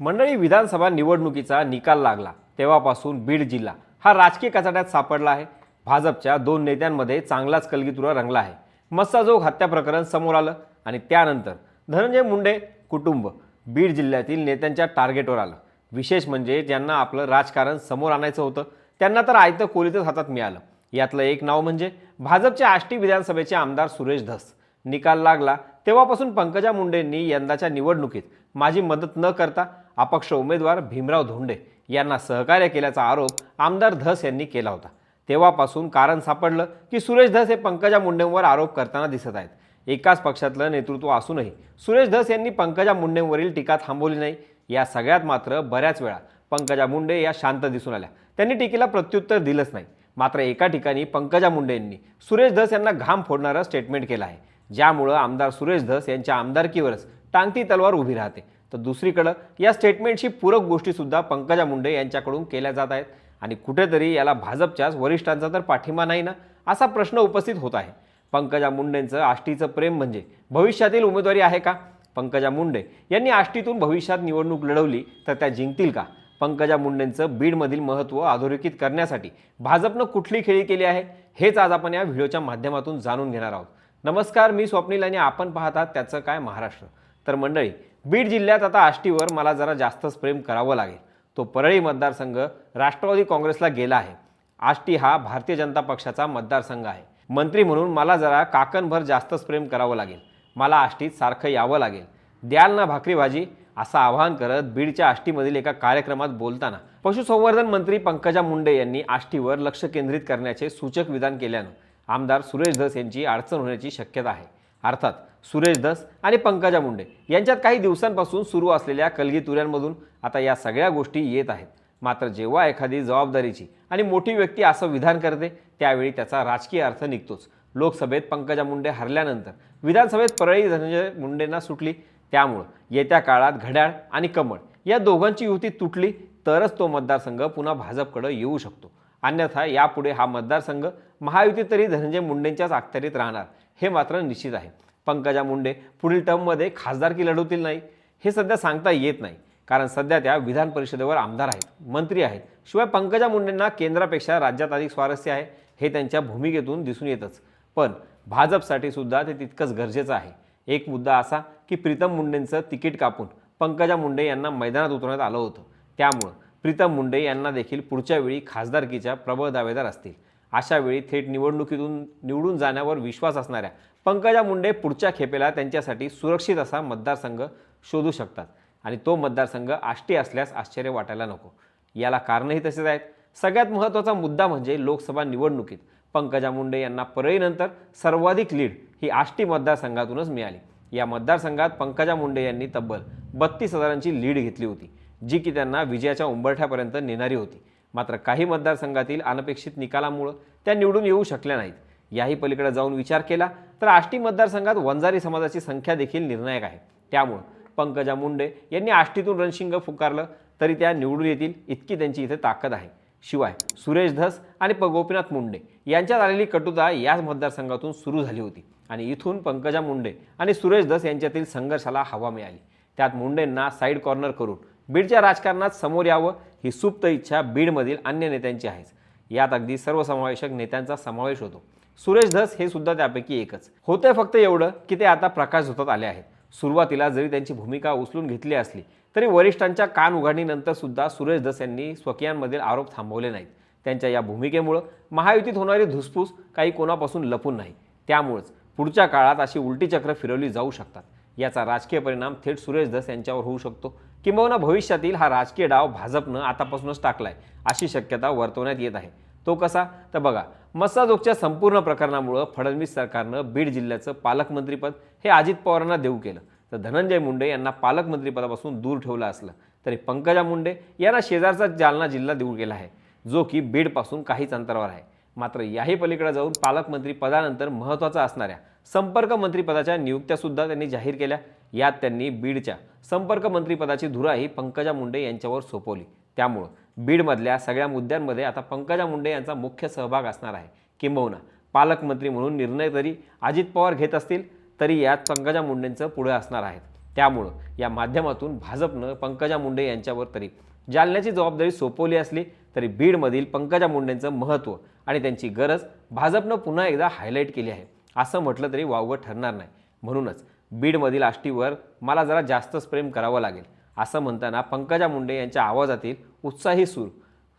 मंडळी विधानसभा निवडणुकीचा निकाल लागला. तेव्हापासून बीड जिल्हा हा राजकीय कचाट्यात सापडला आहे. भाजपच्या दोन नेत्यांमध्ये चांगलाच कलगीतुरा रंगला आहे. मस्साजोग हत्या प्रकरण समोर आलं आणि त्यानंतर धनंजय मुंडे कुटुंब बीड जिल्ह्यातील नेत्यांच्या टार्गेटवर आलं. विशेष म्हणजे ज्यांना आपलं राजकारण समोर आणायचं होतं त्यांना तर आयतं कोलीतच हातात मिळालं. यातलं एक नाव म्हणजे भाजपचे आष्टी विधानसभेचे आमदार सुरेश धस. निकाल लागला. तेव्हापासून पंकजा मुंडेंनी यंदाच्या निवडणुकीत माझी मदत न करता अपक्ष उमेदवार भीमराव धोंडे यांना सहकार्य केल्याचा आरोप आमदार धस यांनी केला होता. तेव्हापासून कारण सापडलं की सुरेश धस हे पंकजा मुंडेंवर आरोप करताना दिसत आहेत. एकाच पक्षातलं नेतृत्व असूनही सुरेश धस यांनी पंकजा मुंडेंवरील टीका थांबवली नाही. या सगळ्यात मात्र बऱ्याच वेळा पंकजा मुंडे या शांत दिसून आल्या. त्यांनी टीकेला प्रत्युत्तर दिलंच नाही. मात्र एका ठिकाणी पंकजा मुंडे यांनी सुरेश धस यांना घाम फोडणारं स्टेटमेंट केलं आहे. ज्यामुळं आमदार सुरेश धस यांच्या आमदारकीवरच टांगती तलवार उभी राहते. तर दुसरीकडं या स्टेटमेंटशी पूरक गोष्टीसुद्धा पंकजा मुंडे यांच्याकडून केल्या जात आहेत. आणि कुठेतरी याला भाजपच्याच वरिष्ठांचा तर पाठिंबा नाही ना असा प्रश्न उपस्थित होत आहे. पंकजा मुंडेंचं आष्टीचं प्रेम म्हणजे भविष्यातील उमेदवारी आहे का? पंकजा मुंडे यांनी आष्टीतून भविष्यात निवडणूक लढवली तर त्या जिंकतील का? पंकजा मुंडेंचं बीडमधील महत्त्व अधोरेखित करण्यासाठी भाजपनं कुठली खेळी केली आहे? हेच आज आपण या व्हिडिओच्या माध्यमातून जाणून घेणार आहोत. नमस्कार मी स्वप्नील आणि आपण पाहतात त्याचं काय महाराष्ट्र. तर मंडळी बीड जिल्ह्यात आता आष्टीवर मला जरा जास्तच प्रेम करावं लागेल. तो परळी मतदारसंघ राष्ट्रवादी काँग्रेसला गेला आहे. आष्टी हा भारतीय जनता पक्षाचा मतदारसंघ आहे. मंत्री म्हणून मला जरा काकणभर जास्तच प्रेम करावं लागेल. मला आष्टीत सारखं यावं लागेल. द्याल ना भाकरी भाजी असं आवाहन करत बीडच्या आष्टीमधील एका कार्यक्रमात बोलताना पशुसंवर्धन मंत्री पंकजा मुंडे यांनी आष्टीवर लक्ष केंद्रित करण्याचे सूचक विधान केल्यानं आमदार सुरेश धस यांची अडचण होण्याची शक्यता आहे. अर्थात सुरेश दस आणि पंकजा मुंडे. यांच्यात काही दिवसांपासून सुरू असलेल्या कलगीतुऱ्यांमधून आता या सगळ्या गोष्टी येत आहेत. मात्र जेव्हा एखादी जबाबदारीची आणि मोठी व्यक्ती असं विधान करते त्यावेळी त्याचा राजकीय अर्थ निघतोच. लोकसभेत पंकजा मुंडे हरल्यानंतर विधानसभेत परळी धनंजय मुंडेंना सुटली. त्यामुळं येत्या काळात घड्याळ आणि कमळ या दोघांची युती तुटली तरच तो मतदारसंघ पुन्हा भाजपकडे येऊ शकतो. अन्यथा यापुढे हा मतदारसंघ महायुती तरी धनंजय मुंडेंच्याच अखत्यारीत राहणार. हे मात्र निश्चित आहे. पंकजा मुंडे पुढील टर्ममध्ये खासदारकी लढवतील नाही हे सध्या सांगता येत नाही. कारण सध्या त्या विधान परिषदेवर आमदार आहेत मंत्री आहेत. शिवाय पंकजा मुंडेंना केंद्रापेक्षा राज्यात अधिक स्वारस्य आहे हे त्यांच्या भूमिकेतून दिसून येतच. पण भाजपसाठी सुद्धा ते तितकंच गरजेचं आहे. एक मुद्दा असा की प्रीतम मुंडेंचं तिकीट कापून पंकजा मुंडे यांना मैदानात उतरवण्यात आलं होतं. त्यामुळं प्रीतम मुंडे यांना देखील पुढच्या वेळी खासदारकीच्या प्रबळ दावेदार असतील. अशा वेळी थेट निवडणुकीतून निवडून जाण्यावर विश्वास असणाऱ्या पंकजा मुंडे पुढच्या खेपेला त्यांच्यासाठी सुरक्षित असा मतदारसंघ शोधू शकतात. आणि तो मतदारसंघ आष्टी असल्यास आश्चर्य वाटायला नको. याला कारणही तसेच आहेत. सगळ्यात महत्त्वाचा मुद्दा म्हणजे लोकसभा निवडणुकीत पंकजा मुंडे यांना परळीनंतर सर्वाधिक लीड ही आष्टी मतदारसंघातूनच मिळाली. या मतदारसंघात पंकजा मुंडे यांनी तब्बल बत्तीस हजारांची लीड घेतली होती जी की त्यांना विजयाच्या उंबरठ्यापर्यंत नेणारी होती. मात्र काही मतदारसंघातील अनपेक्षित निकालामुळं त्या निवडून येऊ शकल्या नाहीत. याही पलीकडे जाऊन विचार केला तर आष्टी मतदारसंघात वंजारी समाजाची संख्या देखील निर्णायक आहे. त्यामुळं पंकजा मुंडे यांनी आष्टीतून रणशिंग फुकारलं तरी त्या निवडून येतील इतकी त्यांची इथे ताकद आहे. शिवाय सुरेश धस आणि प गोपीनाथ मुंडे यांच्यात आलेली कटुता याच मतदारसंघातून सुरू झाली होती आणि इथून पंकजा मुंडे आणि सुरेश धस यांच्यातील संघर्षाला हवा मिळाली. त्यात मुंडेंना साईड कॉर्नर करून बीडच्या राजकारणात समोर यावं ही सुप्त इच्छा बीडमधील अन्य नेत्यांची आहेच. यात अगदी सर्वसमावेशक नेत्यांचा समावेश होतो. सुरेश धस हे सुद्धा त्यापैकी एकच. होतंय फक्त एवढं की ते आता प्रकाश झोतात आले आहेत. सुरुवातीला जरी त्यांची भूमिका उचलून घेतली असली तरी वरिष्ठांच्या कान उघडणीनंतर सुद्धा सुरेश धस यांनी स्वकीयांमधील आरोप थांबवले नाहीत. त्यांच्या या भूमिकेमुळं महायुतीत होणारी धुसफूस काही कोणापासून लपून नाही. त्यामुळंच पुढच्या काळात अशी उलटी चक्र फिरवली जाऊ शकतात. याचा राजकीय परिणाम थेट सुरेश धस यांच्यावर होऊ शकतो. किंबहुना भविष्यातील हा राजकीय डाव भाजपनं आतापासूनच टाकलाय अशी शक्यता वर्तवण्यात येत आहे. तो कसा? तर बघा मस्साजोगच्या संपूर्ण प्रकरणामुळं फडणवीस सरकारनं बीड जिल्ह्याचं पालकमंत्रीपद हे अजित पवारांना देऊ केलं. तर धनंजय मुंडे यांना पालकमंत्रीपदापासून दूर ठेवलं असलं तरी पंकजा मुंडे यांना शेजारचा जालना जिल्हा देऊ गेला आहे जो की बीडपासून काहीच अंतरावर आहे. मात्र याही पलीकडे जाऊन पालकमंत्री पदानंतर महत्त्वाचा असणाऱ्या संपर्क मंत्रीपदाच्या नियुक्त्यासुद्धा त्यांनी जाहीर केल्या. यात त्यांनी बीडच्या संपर्क मंत्रीपदाची धुराही पंकजा मुंडे यांच्यावर सोपवली. त्यामुळं बीडमधल्या सगळ्या मुद्द्यांमध्ये आता पंकजा मुंडे यांचा मुख्य सहभाग असणार आहे. किंबहुना पालकमंत्री म्हणून निर्णय जरी अजित पवार घेत असतील तरी यात पंकजा मुंडेंचं पुढे असणार आहेत. त्यामुळं या माध्यमातून भाजपनं पंकजा मुंडे यांच्यावर तरी जालन्याची जबाबदारी सोपवली असली तरी बीडमधील पंकजा मुंडेंचं महत्त्व आणि त्यांची गरज भाजपनं पुन्हा एकदा हायलाईट केली आहे. असं म्हटलं तरी वावगं ठरणार नाही. म्हणूनच बीडमधील आष्टीवर मला जरा जास्तच प्रेम करावं लागेल असं म्हणताना पंकजा मुंडे यांच्या आवाजातील उत्साही सूर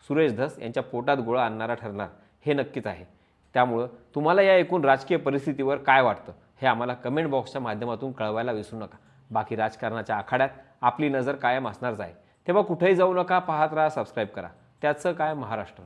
सुरेश धस यांच्या पोटात गोळा आणणारा ठरणार हे नक्कीच आहे. त्यामुळं तुम्हाला या एकूण राजकीय परिस्थितीवर काय वाटतं हे आम्हाला कमेंट बॉक्सच्या माध्यमातून कळवायला विसरू नका. बाकी राजकारणाच्या आखाड्यात आपली नजर कायम असणारच आहे. तेव्हा कुठेही जाऊ नका पाहत राहा सबस्क्राईब करा. त्याचं काय महाराष्ट्र?